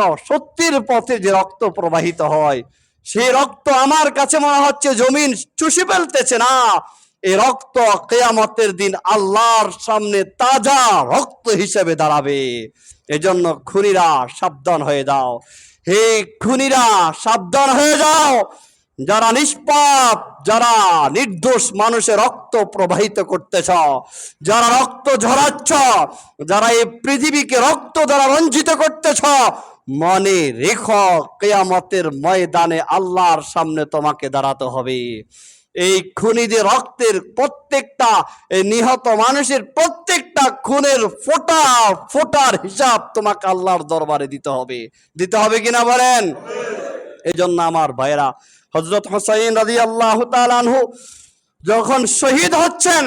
সত্যির পথে যে রক্ত প্রবাহিত হয়, সেই রক্ত আমার কাছে মনে হচ্ছে জমিন চুষি ফেলতেছে না। এই রক্ত কেয়ামতের দিন আল্লাহর সামনে তাজা রক্ত হিসেবে দাঁড়াবে। এজন্য খুনিরা সাবধান হয়ে যাও। হে খুনিরা, সাবধান হয়ে যাও। যারা নিষ্পাপ, যারা নির্দোষ মানুষের রক্ত প্রবাহিত করতেছ, যারা রক্ত ঝরাচ্ছ, যারা এই পৃথিবীকে রক্ত দ্বারা রঞ্জিত করতেছ মনে রেখ কেয়ামতের ময়দানে আল্লাহর সামনে তোমাকে দাঁড়াতে হবে। এই খুনিদের রক্তের প্রত্যেকটা নিহত মানুষের প্রত্যেকটা খুনের ফোটা, ফোটার হিসাব তোমাকে আল্লাহর দরবারে দিতে হবে। দিতে হবে কিনা বলেন? এই জন্য আমার ভাইরা হজরত হোসাইন রাজি আল্লাহ তালানহু যখন শহীদ হচ্ছেন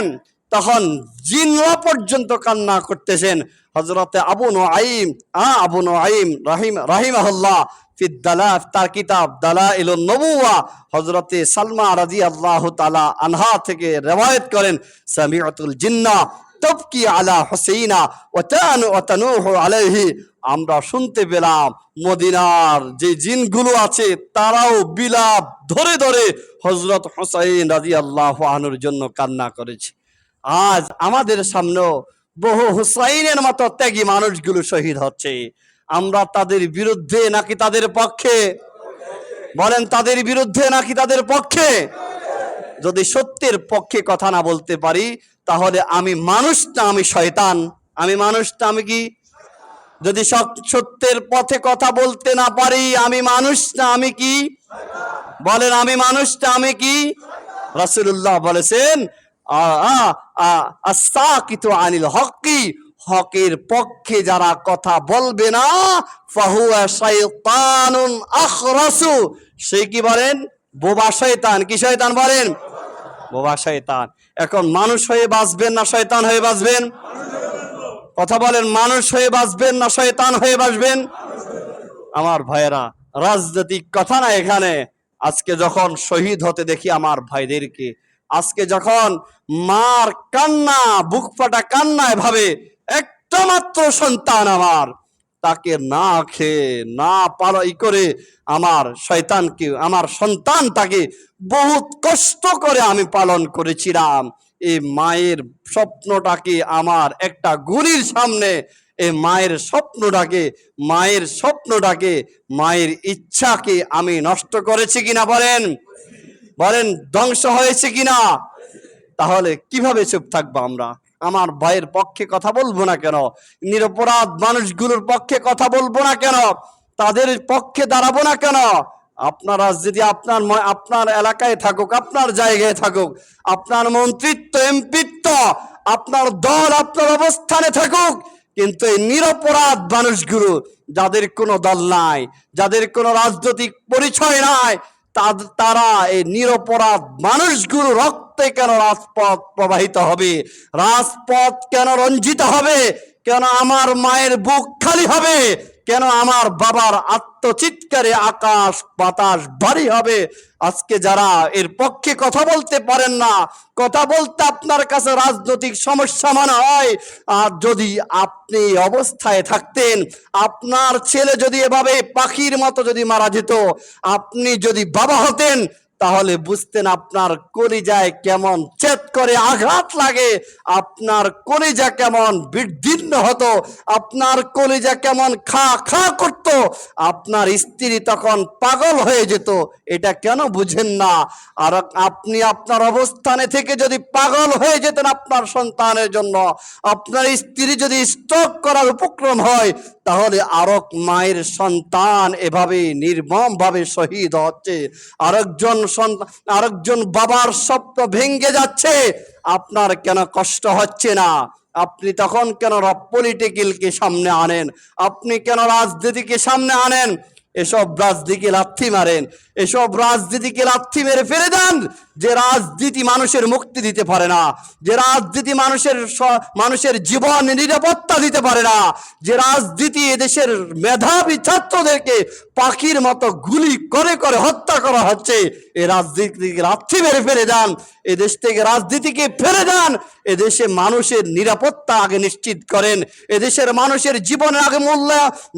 তখন জিনরা পর্যন্ত কান্না করতেছেন। হজরতে আবু নাইম আ আবু নাইম রাহিম, রাহিমাহুল্লাহ ফিদ্দালা তার কিতাব দালা ইল নবুয়া হজরতে সালমা রাজি আল্লাহ তালা আনহা থেকে রেওয়ায়ত করেন সামিউতুল জিন্না তবকি আলা হুসাইনা ওয়াতানু ওয়াতানুহু আলাইহি। আমরা শুনতে পেলাম মদিনার যে জিনগুলো আছে, তারাও বিলাপ ধরে ধরে হজরত হোসাইন রাজি আল্লাহ আনুর জন্য কান্না করেছে। আজ আমাদের সামনে বহু হুসাইনের মতো ত্যাগী মানুষগুলো শহীদ হচ্ছে। আমরা তাদের বিরুদ্ধে নাকি তাদের পক্ষে? বলেন, তাদের বিরুদ্ধে নাকি তাদের পক্ষে? যদি সত্যের পক্ষে কথা না বলতে পারি, তাহলে আমি মানুষটা আমি শয়তান। আমি মানুষটা আমি কি? যদি সত্যের পথে কথা বলতে না পারি, আমি মানুষটা আমি কি? বলেন, আমি মানুষটা আমি কি? রাসূলুল্লাহ বলেছেন আনিল হক্কি হকের পক্ষে যারা কথা বলবে না সে কি বলেন? বোবা শয়তান। কি শয়তান বলেন? বোবা শয়তান। এখন মানুষ হয়ে বাঁচবেন না শয়তান হয়ে বাঁচবেন? কথা বলেন, মানুষ হয়ে বাঁচবেন না শয়তান হয়ে বাঁচবেন? আমার ভাইয়েরা, রাজনৈতিক কথা না এখানে। আজকে যখন শহীদ হতে দেখি আমার ভাইদেরকে আজকে যখন মার কান্না, বুক ফাটা কান্না এভাবে একটা মাত্র সন্তান আমার, তাকে না খেয়ে, না পালাই করে আমার শয়তানকে, আমার সন্তান তাকে বহুত কষ্ট করে আমি পালন করেছিলাম। এই মায়ের স্বপ্নটাকে আমার একটা গুলির সামনে, এই মায়ের স্বপ্নটাকে মায়ের স্বপ্নটাকে, মায়ের ইচ্ছাকে আমি নষ্ট করেছি কিনা বলেন? বলেন, ধ্বংস হয়েছে কিনা? তাহলে কীভাবে চুপ থাকব আমরা? আমার ভাইয়ের পক্ষে কথা বলব না কেন? নিরপরাধ মানুষগুলোর পক্ষে কথা বলব না কেন? তাদের পক্ষে দাঁড়াবো না কেন? আপনারা যদি আপনার আপনার এলাকায় থাকুক, আপনার জায়গায় থাকুক, আপনার মন্ত্রিত্ব, এমপিত্ব, আপনার দল, আপনার অবস্থানে থাকুক, কিন্তু এই নিরপরাধ মানুষগুলো, যাদের কোনো দল নাই, যাদের কোনো রাজনৈতিক পরিচয় নাই তারা এই নিরপরাধ মানুষগুলো রক্তে কেন রাজপথ প্রবাহিত হবে? রাজপথ কেন রঞ্জিত হবে? কেন আমার মায়ের বুক খালি হবে? কেন আমার বাবার আত্মচিৎকারে আকাশ বাতাস ভারী হবে? আজকে যারা এর পক্ষে কথা বলতে পারেন না, কথা বলতে আপনার কাছে রাজনৈতিক সমস্যা মনে হয়, আর যদি আপনি অবস্থায় থাকতেন, আপনার ছেলে যদি এভাবে পাখির মতো যদি মারা যেত, আপনি যদি বাবা হতেন তাহলে বুঝতেন আপনার কলিজায় কেমন চেত করে আঘাত লাগে, আপনার কলিজা কেমন বিদীর্ণ হতো, আপনার কলিজা কেমন খা খা করত, আপনার স্ত্রী তখন পাগল হয়ে যেত, এটা কেন বুঝেন না? আর আপনি আপনার অবস্থানে থেকে যদি পাগল হয়ে যেতেন আপনার সন্তানের জন্য, আপনার স্ত্রী যদি স্টক করার উপক্রম হয়, তাহলে আরক মায়ের সন্তান এভাবে নির্মম ভাবে শহীদ হচ্ছে। আরেকজন আরেকজন বাবার স্বপ্ন ভেঙ্গে যাচ্ছে। আপনার কেন কষ্ট হচ্ছে না? আপনি তখন কেন পলিটিক্যালকে সামনে আনেন? আপনি কেন রাজনীতিকে সামনে আনেন? এসব রাজনীতিকে লাথি মারেন। এসব রাজনীতিকে লাথি মেরে ফেলে দেন। যে রাজনীতি মানুষের মুক্তি দিতে পারে না, যে রাজনীতি মানুষের মানুষের জীবন নিরাপত্তা দিতে পারে না, যে রাজনীতি এদেশের মেধাবী ছাত্রদেরকে পাখির মতো গুলি করে করে হত্যা করা হচ্ছে, এ রাজনীতিকে রাত্রি মেরে ফেলে দেন, এদেশ থেকে রাজনীতিকে ফেলে দেন, এদেশে মানুষের নিরাপত্তা আগে নিশ্চিত করেন, এদেশের মানুষের জীবনের আগে মূল্য,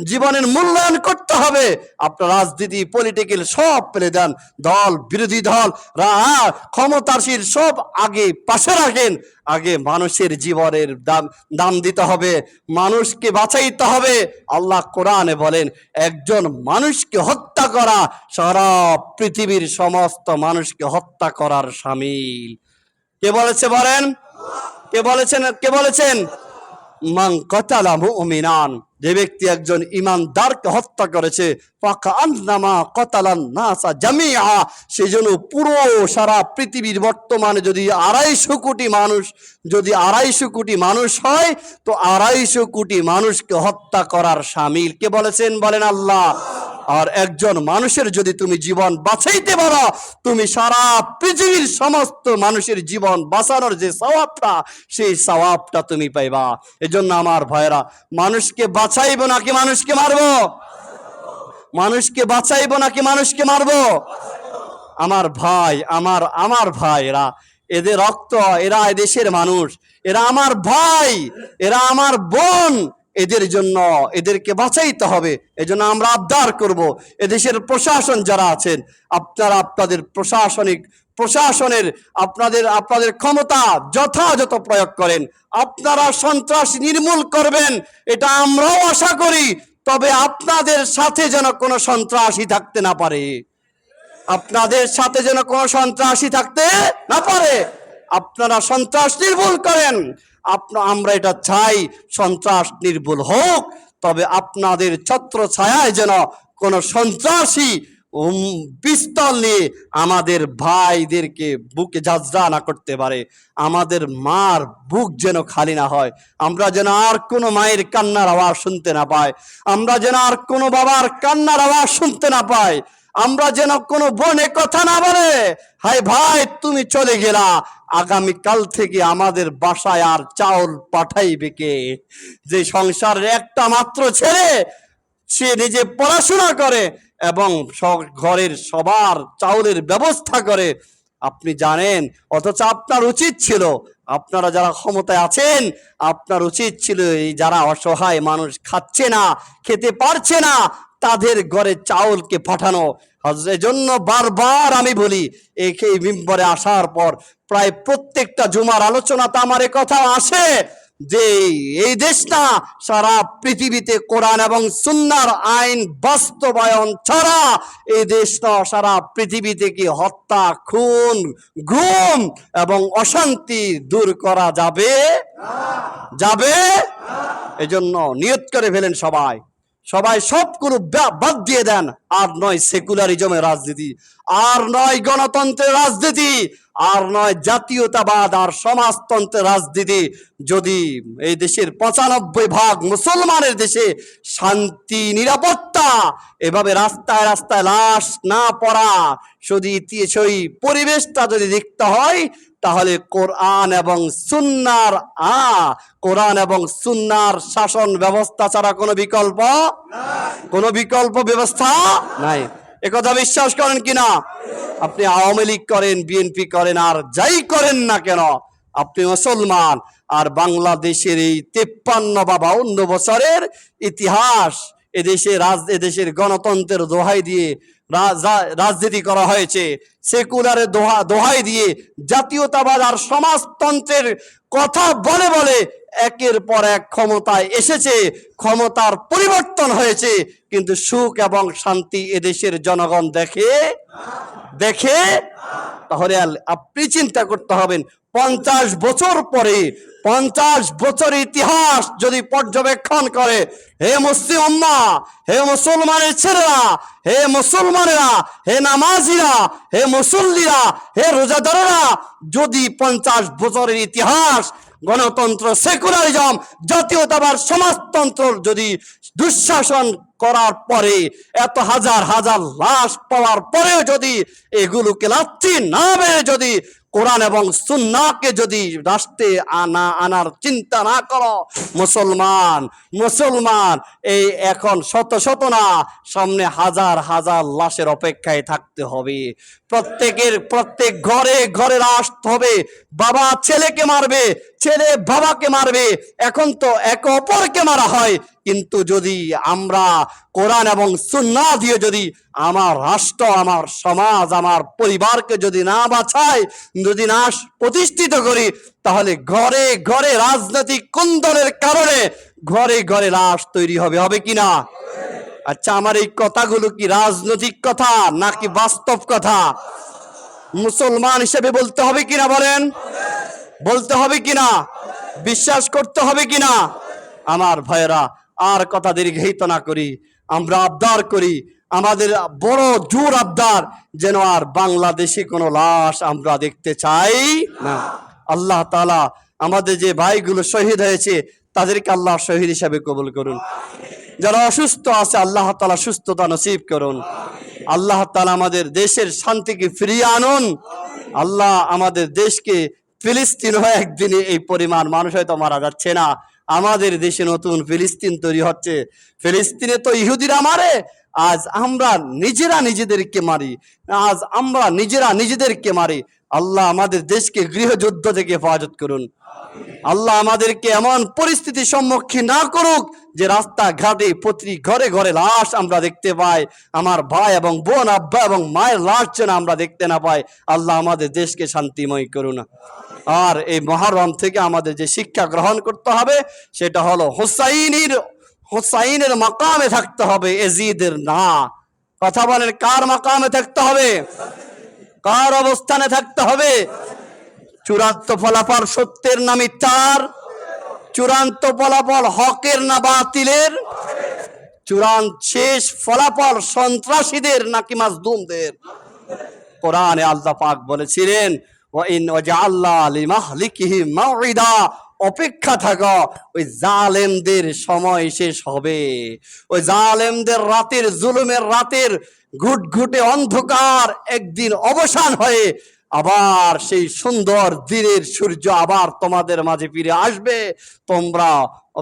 জীবনের মূল্যায়ন করতে হবে, আপনার রাজনীতি পলিটিক্যাল সব ফেলে দেন, দল, বিরোধী দল, রা- ক্ষমতাশীল, সব আগে পাশে রাখেন। আগে মানুষের জীবনের দাম দাম দিতে হবে, মানুষকে বাঁচাইতে হবে। আল্লাহ কোরআনে বলেন, একজন মানুষকে হত্যা করা, সারা পৃথিবীর সমস্ত মানুষকে হত্যা করার সামিল। কে বলেছে বলেন? কে বলেছেন? কে বলেছেন? মান কতালা মুমিনান। যে ব্যক্তি একজন ইমানদারকে হত্যা করেছে সেই জন্য পুরো সারা পৃথিবীর বর্তমানে যদি আড়াইশো কোটি মানুষ, যদি আড়াইশো কোটি মানুষ হয়, তো আড়াইশো কোটি মানুষকে হত্যা করার সামিল। কে বলেছেন? বলেন আল্লাহ। আর একজন মানুষের যদি তুমি জীবন বাঁচাইতে পারো, তুমি সারা পৃথিবীর সমস্ত মানুষের জীবন বাঁচানোর যে সওয়াবটা সেই স্বভাবটা তুমি পাইবা। এজন্য আমার ভাইরা মানুষকে বাঁচাইবো নাকি মানুষকে মারবো? মানুষকে বাঁচাইবো নাকি মানুষকে মারবো? আমার ভাই, আমার আমার ভাই এরা এদের রক্ত, এরা এদেশের মানুষ, এরা আমার ভাই, এরা আমার বোন এদের জন্য এদেরকে বাঁচাইতে হবে। এজন্য আমরা আবদার করব। এদেশের প্রশাসন যারা আছেন, আপনারা আপনাদের প্রশাসনিক, প্রশাসনের আপনাদের আপনাদের ক্ষমতা যথাযথ প্রয়োগ করেন। আপনারা সন্ত্রাস নির্মূল করবেন, এটা আমরাও আশা করি। তবে আপনাদের সাথে যেন কোনো সন্ত্রাসী থাকতে না পারে। আপনাদের সাথে যেন কোনো সন্ত্রাসী থাকতে না পারে। আপনারা সন্ত্রাস নির্মূল করেন। আপনা, আমরা এটা চাই, সন্ত্রাস নির্মূল হোক, তবে আপনাদের ছত্র ছায়ায় যেন কোনো সন্ত্রাসী পিস্তল নিয়ে আমাদের ভাইদেরকে বুকে যাজরা না করতে পারে, আমাদের মার বুক যেন খালি না হয়, আমরা যেন আর কোনো মায়ের কান্নার আওয়াজ শুনতে না পাই আমরা যেন আর কোনো বাবার কান্নার আওয়াজ শুনতে না পাই আমরা যেন কোনো বনে কথা না বলে। হাই ভাই, তুমি চলে গেলা। আগামী কাল থেকে আমাদের বাসায় আর চাউল পাঠাইবে কে? যে সংসারের একটা মাত্র ছেলে, সে নিজে পড়াশোনা করে এবং ঘরের সবার চাউলের ব্যবস্থা করে। আপনি জানেন, অথচ আপনার উচিত ছিল, আপনারা যারা ক্ষমতায় আছেন, আপনার উচিত ছিল এই যারা অসহায় মানুষ খাচ্ছে না, খেতে পারছে না তাদের ঘরে চাউলকে পাঠানো। জন্য বারবার আমি বলি এই মিম্বরে আসার পর প্রায় প্রত্যেকটা জুমার আলোচনাতে আমার কথা আসে যে এই দেশটা সারা পৃথিবীতে কোরআন এবং সুন্নার আইন বাস্তবায়ন ছাড়া এই দেশটা সারা পৃথিবীতে কি হত্যা, খুন ঘুম এবং অশান্তি দূর করা যাবে? যাবে? এজন্য নিয়ত করে ফেলেন সবাই। সবাই সবগুলো বাদ দিয়ে দেন। আর নয় সেকুলারিজমের রাজনীতি, আর নয় গণতন্ত্রের রাজনীতি, আর নয় জাতীয়তাবাদ আর সমাজতন্ত্রের রাজনীতি। যদি এই দেশের পঁচানব্বই ভাগ মুসলমানের দেশে শান্তি, নিরাপত্তা, এভাবে রাস্তায় রাস্তায় লাশ না পড়া, যদি সেই পরিবেশটা যদি দেখতে হয় তাহলে কোরআন এবং সুন্নার, আ, কোরআন এবং সুন্নার শাসন ব্যবস্থা ছাড়া কোনো বিকল্প কোনো বিকল্প ব্যবস্থা নাই। একথা বিশ্বাস করেন কিনা আপনি আওয়ামী লীগ করেন বিএনপি করেন, আর যাই করেন না কেন, আপনি মুসলমান। আর বাংলাদেশের এই তেপ্পান্ন বা বাউন্ন বছরের ইতিহাস এদেশে রাজ, এদেশের গণতন্ত্রের দোহাই দিয়ে রাজনীতি করা হয়েছে। সেকুলারের দোহা, দোহাই দিয়ে জাতীয়তাবাদ আর সমাজতন্ত্রের কথা বলে বলে একের পর এক ক্ষমতায় এসেছে। ক্ষমতার পরিবর্তন হয়েছে। কিন্তু সুখ এবং শান্তি এদেশের জনগণ দেখে দেখে, তাহলে আপনি চিন্তা করতে হবেন পঞ্চাশ বছর পরে, পঞ্চাশ বছর ইতিহাস যদি পর্যবেক্ষণ করে, হে মুসলিম উম্মা হে মুসলমানের ছেলেরা, হে মুসলমানেরা, হে নামাজিরা, হে মুসল্লিরা, হে রোজাদারেরা, যদি পঞ্চাশ বছরের ইতিহাস, গণতন্ত্র, সেকুলারিজম, জাতীয়তাবাদ, সমাজতন্ত্র যদি দুঃশাসন করার পরে, এত হাজার হাজার লাশ পাওয়ার পরেও যদি এগুলোকে লাচ্ছি না মেরে যদি কোরআন এবং সুন্নাকে যদি রাষ্ট্রে আনা, আনার চিন্তা না করো, মুসলমান মুসলমান, এই এখন শত শত না, সামনে হাজার হাজার লাশের অপেক্ষায় থাকতে হবে। প্রত্যেকের, প্রত্যেক ঘরে ঘরে লাশ হবে। বাবা ছেলেকে মারবে, ছেলে বাবাকে মারবে। এখন তো একে অপরকে মারা হয়। কিন্তু যদি আমরা কোরআন এবং সুন্না দিয়ে যদি আমার রাষ্ট্র, আমার সমাজ, আমার পরিবারকে যদি না বাঁচাই যদি না প্রতিষ্ঠিত করি, তাহলে ঘরে ঘরে রাজনৈতিক কুন্দলের কারণে ঘরে ঘরে লাশ তৈরি হবে হবে কি না? আচ্ছা আমার এই কথাগুলো কি রাজনৈতিক কথা নাকি বাস্তব কথা? মুসলমান হিসেবে বলতে হবে কিনা বলেন? বলতে হবে কিনা বিশ্বাস করতে হবে কিনা আমার ভাইয়েরা আর কথা দীর্ঘায়িত না করি। আমরা আবদার করি, আমাদের বড় জোর আবদার যেন আর বাংলাদেশে কোনো লাশ আমরা দেখতে চাই না। আল্লাহ তাআলা আমাদের যে ভাইগুলো শহীদ হয়েছে, তাদেরকে আল্লাহ শহীদ হিসাবে কবুল করুন। যারা অসুস্থ আছে, আল্লাহ তাআলা সুস্থতা নসিব করুন। আল্লাহ তালা আমাদের দেশের শান্তিকে ফিরিয়ে আনুন। আল্লাহ আমাদের দেশকে ফিলিস্তিন হয়ে একদিনে এই পরিমাণ মানুষ হয়তো মারা যাচ্ছে না। আমাদের দেশে নতুন ফিলিস্তিন তৈরি হচ্ছে। ফিলিস্তিনে তো ইহুদিরা মারে, আজ আমরা নিজেরা নিজেদেরকে মারি, আজ আমরা নিজেরা নিজেদেরকে মারি। আল্লাহ আমাদের দেশকে গৃহযুদ্ধ থেকে হেফাজত করুন। আল্লাহ আমাদেরকে এমন পরিস্থিতির সম্মুখীন না করুক যে রাস্তা ঘাটে প্রতি ঘরে ঘরে লাশ আমরা দেখতে পাই, আমার ভাই এবং বোন, আব্বা এবং মায়ের লাশ যেন আমরা দেখতে না পাই। আল্লাহ আমাদের দেশকে শান্তিময় করুন। আর এই মহারম থেকে আমাদের যে শিক্ষা গ্রহণ করতে হবে, সেটা হলো হোসাইনের হোসাইনের মাকামে থাকতে হবে, এজিদের না। কথা বলেন, কার মাকামে থাকতে হবে? কার অবস্থানে থাকতে হবে? চূড়ান্ত ফলাফল সত্যের না মিথ্যার? চূড়ান্ত ফলাফল হকের না বাতিলের? চূড়ান্ত শেষ ফলাফল সন্ত্রাসীদের নাকি মাজদুমদের কোরআনে আল্লাহ পাক বলেছিলেন অপেক্ষা থাক, ওই জালেমদের সময় শেষ হবে। ওই জালেমদের রাতের, জুলুমের রাতের ঘুটঘুটে অন্ধকার একদিন অবসান হয়ে আবার সেই সুন্দর দিনের সূর্য আবার তোমাদের মাঝে ফিরে আসবে। তোমরা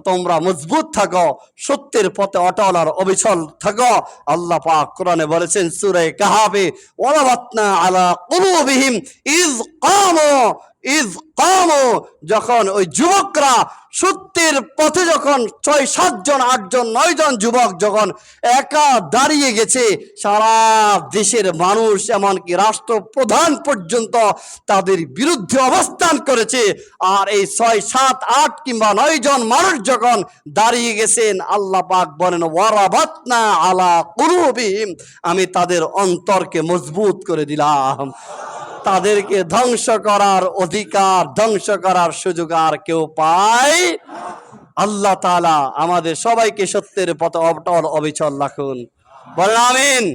তোমরা মজবুত থাকো, সত্যের পথে অটল আর অবিচল থাকো। আল্লাহ পাক কোরআনে বলেছেন, সুরে কাহাবে ওয়ালাবাতনা আলা কুলুবিহিম ইজ কামু ইজ কামু, যখন ওই যুবকরা সত্যের পথে যখন ছয় সাতজন আটজন নয়জন যুবক যখন একা দাঁড়িয়ে গেছে, সারা দেশের মানুষ, এমনকি রাষ্ট্রপ্রধান পর্যন্ত তাদের বিরুদ্ধে অবস্থান করেছে। আর এই ছয়, সাত, আট কিংবা নয় জন মানুষ যখন দাঁড়িয়ে গেছেন, আল্লাহ পাক বলেন, ওয়ারাবাতনা আলা কুলুবিহিম আমি তাদের অন্তরকে মজবুত করে দিলাম। তাদেরকে ধ্বংস করার অধিকার, ধ্বংস করার সুযোগ আর কেউ পায় আল্লাহ তালা আমাদের সবাইকে সত্যের পথ অবটল অবিচল রাখুন। বলেন আমিন।